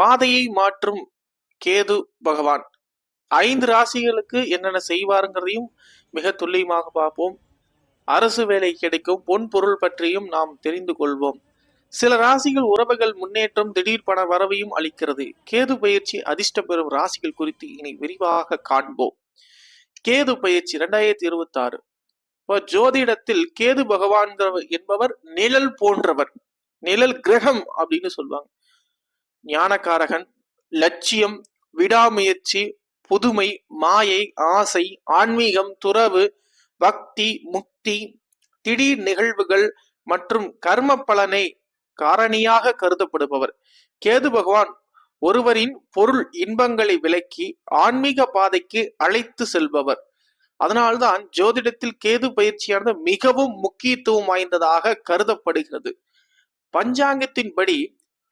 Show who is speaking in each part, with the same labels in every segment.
Speaker 1: பாதையை மாற்றும் கேது பகவான் ஐந்து ராசிகளுக்கு என்னென்ன செய்வாருங்கிறதையும் மிக துல்லியமாக பார்ப்போம் அரசு வேலை கிடைக்கும் பொன் பொருள் பற்றியும் நாம் தெரிந்து கொள்வோம் சில ராசிகள் உறவுகள் முன்னேற்றம் திடீர் பண வரவையும் அளிக்கிறது கேது பயிற்சி அதிர்ஷ்டம் பெறும் ராசிகள் குறித்து இனி விரிவாக காண்போம் கேது பயிற்சி இரண்டாயிரத்தி இருபத்தி ஆறு இப்போ ஜோதிடத்தில் கேது பகவான் என்பவர் நிழல் போன்றவர் நிழல் கிரகம் அப்படின்னு சொல்லுவாங்க ஞானக்காரகன் லட்சியம் விடாமுயற்சி புதுமை மாயை ஆசை ஆன்மீகம் துறவு பக்தி முக்தி திடீர் நிகழ்வுகள் மற்றும் கர்ம பலனை காரணியாக கருதப்படுபவர் கேது பகவான் ஒருவரின் பொருள் இன்பங்களை விலக்கி ஆன்மீக பாதைக்கு அழைத்து செல்பவர் அதனால்தான் ஜோதிடத்தில் கேது பயிற்சியானது மிகவும் முக்கியத்துவம் வாய்ந்ததாக கருதப்படுகிறது பஞ்சாங்கத்தின்படி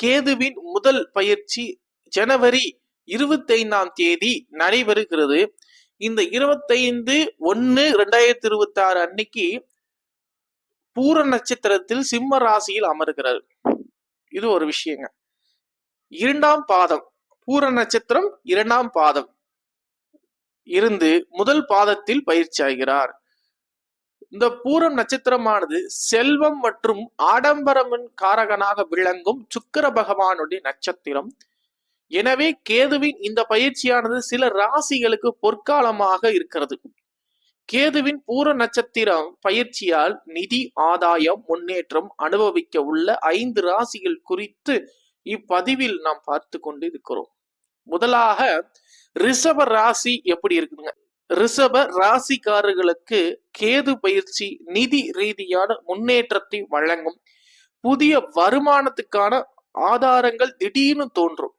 Speaker 1: கேதுவின் முதல் பயிற்சி ஜனவரி இருபத்தைந்தாம் தேதி நடைபெறுகிறது இந்த இருபத்தைந்து ஒன்னு ரெண்டாயிரத்தி இருபத்தி ஆறு அன்னைக்கு பூர நட்சத்திரத்தில் சிம்ம ராசியில் அமர்கிறார் இது ஒரு விஷயங்க இரண்டாம் பாதம் பூர நட்சத்திரம் இரண்டாம் பாதம் இருந்து முதல் பாதத்தில் பயிற்சி ஆகிறார் இந்த பூரம் நட்சத்திரமானது செல்வம் மற்றும் ஆடம்பரமின் காரகனாக விளங்கும் சுக்கர பகவானுடைய நட்சத்திரம் எனவே கேதுவின் இந்த பயிற்சியானது சில ராசிகளுக்கு பொற்காலமாக இருக்கிறது கேதுவின் பூர நட்சத்திரம் பயிற்சியால் நிதி ஆதாயம் முன்னேற்றம் அனுபவிக்க உள்ள ஐந்து ராசிகள் குறித்து இப்பதிவில் நாம் பார்த்து கொண்டு இருக்கிறோம் முதலாக ரிஷப ராசி எப்படி இருக்குதுங்க ரிஷப ராசிக்காரர்களுக்கு கேது பயிற்சி நிதி ரீதியான முன்னேற்றத்தை வழங்கும் புதிய வருமானத்துக்கான ஆதாரங்கள் திடீர்னு தோன்றும்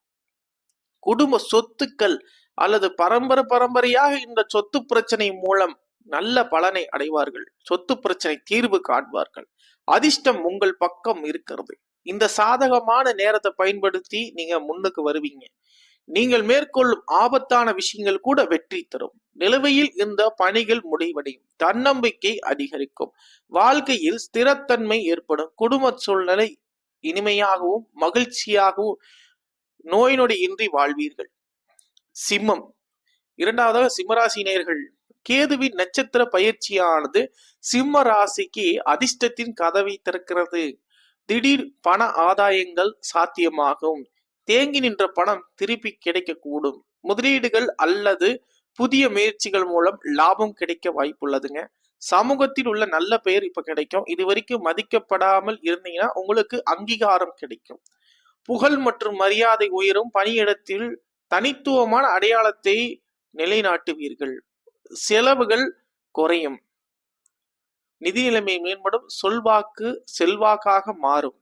Speaker 1: குடும்ப சொத்துக்கள் அல்லது பரம்பரை பரம்பரையாக இந்த சொத்து பிரச்சனை மூலம் நல்ல பலனை அடைவார்கள் சொத்து பிரச்சனை தீர்வு காண்பார்கள் அதிர்ஷ்டம் உங்கள் பக்கம் இருக்கிறது இந்த சாதகமான நேரத்தை பயன்படுத்தி நீங்க முன்னுக்கு வருவீங்க நீங்கள் மேற்கொள்ளும் ஆபத்தான விஷயங்கள் கூட வெற்றி தரும் நிலுவையில் இந்த பணிகள் முடிவடையும் தன்னம்பிக்கை அதிகரிக்கும் வாழ்க்கையில் ஸ்திரத்தன்மை ஏற்படும் குடும்ப சூழ்நிலை இனிமையாகவும் மகிழ்ச்சியாகவும் நோய் நொடி இன்றி வாழ்வீர்கள் சிம்மம் இரண்டாவதாக சிம்மராசி நேர்கள் கேதுவின் நட்சத்திர பயிற்சியானது சிம்ம ராசிக்கு அதிர்ஷ்டத்தின் கதவை திறக்கிறது திடீர் பண ஆதாயங்கள் சாத்தியமாகும் தேங்கி நின்ற பணம் திருப்பி கிடைக்கக்கூடும் முதலீடுகள் அல்லது புதிய முயற்சிகள் மூலம் லாபம் கிடைக்க வாய்ப்புள்ளதுங்க சமூகத்தில் உள்ள நல்ல பெயர் இப்ப கிடைக்கும் இது வரைக்கும் மதிக்கப்படாமல் இருந்தீங்கன்னா உங்களுக்கு அங்கீகாரம் கிடைக்கும் புகழ் மற்றும் மரியாதை உயரும் பணியிடத்தில் தனித்துவமான அடையாளத்தை நிலைநாட்டுவீர்கள் செலவுகள் குறையும் நிதி நிலைமை மேம்படும் சொல்வாக்கு செல்வாக்காக மாறும்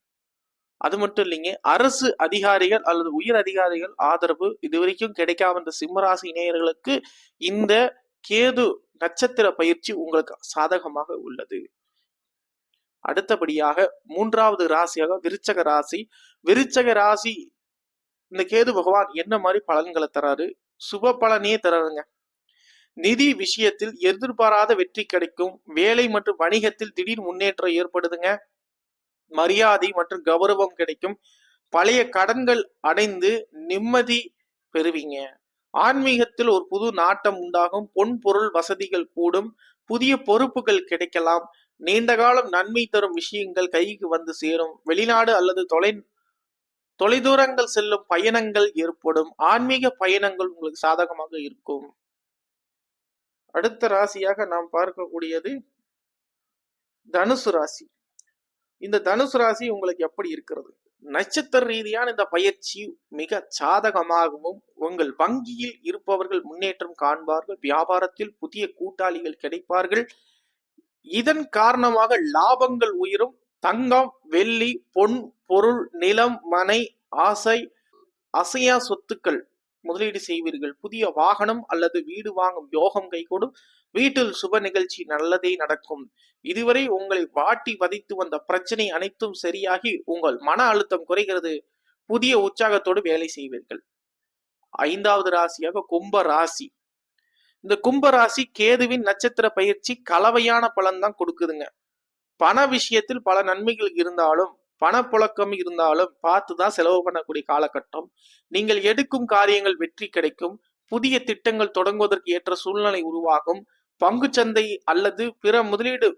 Speaker 1: அது மட்டும் இல்லைங்க அரசு அதிகாரிகள் அல்லது உயர் அதிகாரிகள் ஆதரவு இது வரைக்கும் கிடைக்காம இருந்த சிம்மராசி இணையர்களுக்கு இந்த கேது நட்சத்திர பயிற்சி உங்களுக்கு சாதகமாக உள்ளது அடுத்தபடியாக மூன்றாவது ராசியாக விருச்சக ராசி விருச்சக ராசி இந்த கேது பகவான் என்ன மாதிரி பலன்களை தராரு சுப பலனே தராருங்க நிதி விஷயத்தில் எதிர்பாராத வெற்றி கிடைக்கும் வேலை மற்றும் வணிகத்தில் திடீர் முன்னேற்றம் ஏற்படுதுங்க மரியாதை மற்றும் கௌரவம் கிடைக்கும் பழைய கடன்கள் அடைந்து நிம்மதி பெறுவீங்க ஆன்மீகத்தில் ஒரு புது நாட்டம் உண்டாகும் பொன் பொருள் வசதிகள் கூடும் புதிய பொறுப்புகள் கிடைக்கலாம் நீண்ட காலம் நன்மை தரும் விஷயங்கள் கைக்கு வந்து சேரும் வெளிநாடு அல்லது தொலை தொலைதூரங்கள் செல்லும் பயணங்கள் ஏற்படும் ஆன்மீக பயணங்கள் உங்களுக்கு சாதகமாக இருக்கும் அடுத்த ராசியாக நாம் பார்க்கக்கூடியது தனுசு ராசி இந்த தனுசு ராசி உங்களுக்கு எப்படி இருக்கிறது நட்சத்திர ரீதியான இந்த பயிற்சி மிக சாதகமாகவும் உங்கள் வங்கியில் இருப்பவர்கள் முன்னேற்றம் காண்பார்கள் வியாபாரத்தில் புதிய கூட்டாளிகள் கிடைப்பார்கள் இதன் காரணமாக லாபங்கள் உயரும் தங்கம் வெள்ளி பொன் பொருள் நிலம் மனை ஆசை அசையா சொத்துக்கள் முதலீடு செய்வீர்கள் புதிய வாகனம் அல்லது வீடு வாங்கும் யோகம் கைகூடும் வீட்டில் சுப நிகழ்ச்சி நல்லதே நடக்கும் இதுவரை உங்களை வாட்டி வதைத்து வந்த பிரச்சனை அனைத்தும் சரியாகி உங்கள் மன அழுத்தம் குறைகிறது புதிய உற்சாகத்தோடு வேலை செய்வீர்கள் ஐந்தாவது ராசியாக கும்ப ராசி இந்த கும்ப ராசி கேதுவின் நட்சத்திர பயிற்சி கலவையான பலன் தான் கொடுக்குதுங்க பண விஷயத்தில் பல நன்மைகள் இருந்தாலும் பணப்புழக்கம் இருந்தாலும் பார்த்து தான் செலவு பண்ணக்கூடிய காலகட்டம் நீங்கள் எடுக்கும் காரியங்கள் வெற்றி கிடைக்கும் புதிய திட்டங்கள் தொடங்குவதற்கு ஏற்ற சூழ்நிலை உருவாகும் பங்கு சந்தை அல்லது பிற முதலீடு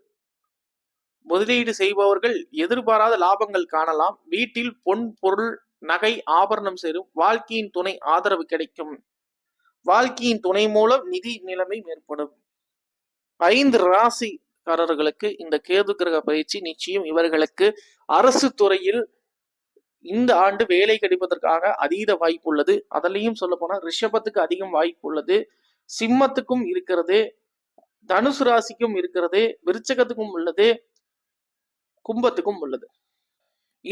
Speaker 1: முதலீடு செய்பவர்கள் எதிர்பாராத லாபங்கள் காணலாம் வீட்டில் பொன் பொருள் நகை ஆபரணம் சேரும் வாழ்க்கையின் துணை ஆதரவு கிடைக்கும் வாழ்க்கையின் துணை மூலம் நிதி நிலைமை மேற்படும் ஐந்து ராசிக்காரர்களுக்கு இந்த கேது கிரக பயிற்சி நிச்சயம் இவர்களுக்கு அரசு துறையில் இந்த ஆண்டு வேலை கிடைப்பதற்காக அதீத வாய்ப்பு உள்ளது அதிலையும் சொல்ல போனா ரிஷபத்துக்கு அதிகம் வாய்ப்பு உள்ளது சிம்மத்துக்கும் இருக்கிறது தனுசு ராசிக்கும் இருக்கிறது விருச்சகத்துக்கும் உள்ளது கும்பத்துக்கும் உள்ளது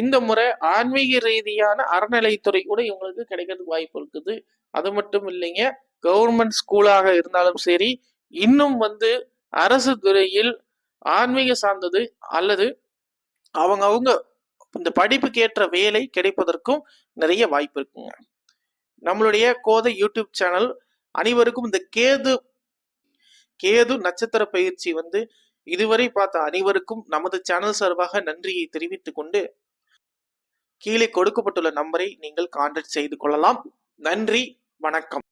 Speaker 1: இந்த முறை ஆன்மீக ரீதியான அறநிலைத்துறை கூட இவங்களுக்கு கிடைக்கிறதுக்கு வாய்ப்பு இருக்குது அது மட்டும் இல்லைங்க கவர்மெண்ட் ஸ்கூலாக இருந்தாலும் சரி இன்னும் வந்து அரசு துறையில் ஆன்மீக சார்ந்தது அல்லது அவங்க அவங்க இந்த படிப்புக்கு ஏற்ற வேலை கிடைப்பதற்கும் நிறைய வாய்ப்பு இருக்குங்க நம்மளுடைய கோதை யூடியூப் சேனல் அனைவருக்கும் இந்த கேது கேது நட்சத்திர பயிற்சி வந்து இதுவரை பார்த்த அனைவருக்கும் நமது சேனல் சார்பாக நன்றியை தெரிவித்துக் கொண்டு கீழே கொடுக்கப்பட்டுள்ள நம்பரை நீங்கள் கான்டாக்ட் செய்து கொள்ளலாம் நன்றி வணக்கம்